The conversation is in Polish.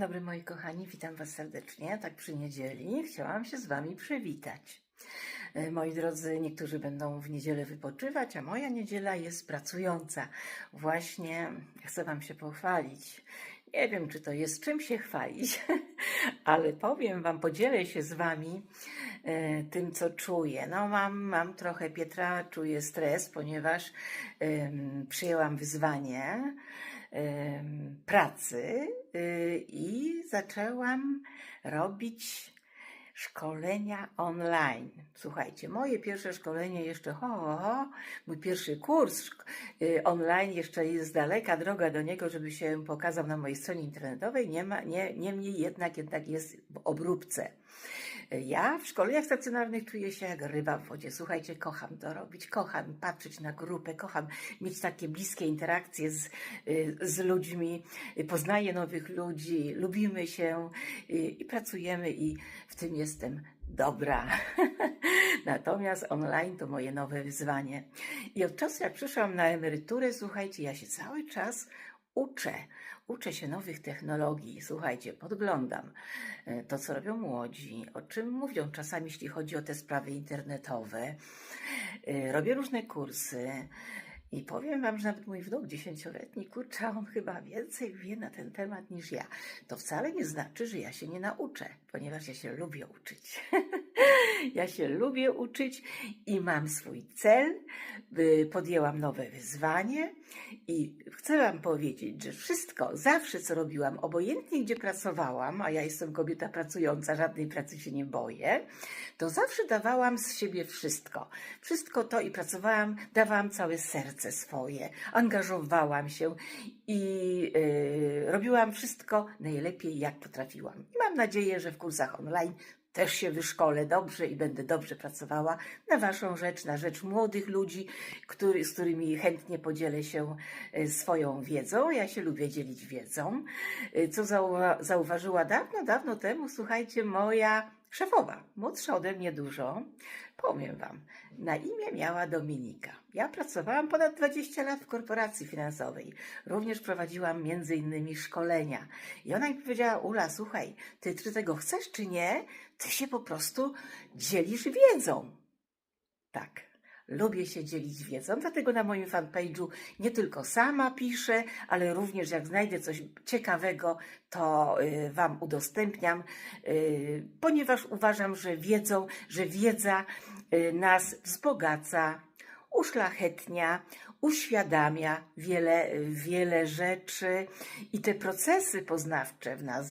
Dobry moi kochani, witam Was serdecznie. Tak przy niedzieli chciałam się z Wami przywitać. E, Moi drodzy, niektórzy będą w niedzielę wypoczywać, a moja niedziela jest pracująca. Właśnie chcę Wam się pochwalić. Nie wiem, czy to jest czym się chwalić, ale powiem Wam, podzielę się z Wami e, tym, co czuję. No, mam, mam trochę Pietra, czuję stres, ponieważ em, przyjęłam wyzwanie em, pracy y, i zaczęłam robić szkolenia online. Słuchajcie, moje pierwsze szkolenie jeszcze, ho, ho, ho, mój pierwszy kurs y, online jeszcze jest daleka droga do niego, żeby się pokazał na mojej stronie internetowej. Nie ma, nie, niemniej jednak, jednak jest w obróbce. Ja w szkoleniach stacjonarnych czuję się jak ryba w wodzie. Słuchajcie, kocham to robić, kocham patrzeć na grupę, kocham mieć takie bliskie interakcje z, y, z ludźmi, poznaję nowych ludzi, lubimy się y, i pracujemy i w tym jestem dobra. Natomiast online to moje nowe wyzwanie. I od czasu jak przyszłam na emeryturę, słuchajcie, ja się cały czas uczę. Uczę się nowych technologii. Słuchajcie, podglądam e, to, co robią młodzi, o czym mówią czasami, jeśli chodzi o te sprawy internetowe. E, Robię różne kursy. I powiem Wam, że nawet mój wnuk dziesięcioletni, kurczę, on chyba więcej wie na ten temat niż ja. To wcale nie znaczy, że ja się nie nauczę, ponieważ ja się lubię uczyć. ja się lubię uczyć i mam swój cel. Podjęłam nowe wyzwanie i chcę Wam powiedzieć, że wszystko, zawsze co robiłam, obojętnie gdzie pracowałam, a ja jestem kobieta pracująca, żadnej pracy się nie boję, to zawsze dawałam z siebie wszystko. Wszystko to i pracowałam, dawałam całe serce swoje, angażowałam się i y, robiłam wszystko najlepiej, jak potrafiłam. I mam nadzieję, że w kursach online też się wyszkolę dobrze i będę dobrze pracowała na Waszą rzecz, na rzecz młodych ludzi, który, z którymi chętnie podzielę się e, swoją wiedzą. Ja się lubię dzielić wiedzą. E, Co zauwa- zauważyła dawno, dawno temu, słuchajcie, moja szefowa, młodsza ode mnie dużo, powiem Wam, na imię miała Dominika. Ja pracowałam ponad 20 lat w korporacji finansowej. Również prowadziłam między innymi szkolenia. I ona mi powiedziała, Ula, słuchaj, ty czy tego chcesz, czy nie, ty się po prostu dzielisz wiedzą. Tak. Lubię się dzielić wiedzą, dlatego na moim fanpage'u nie tylko sama piszę, ale również jak znajdę coś ciekawego, to y, Wam udostępniam, y, ponieważ uważam, że wiedzą, że wiedza y, nas wzbogaca, uszlachetnia, uświadamia wiele, wiele rzeczy i te procesy poznawcze w nas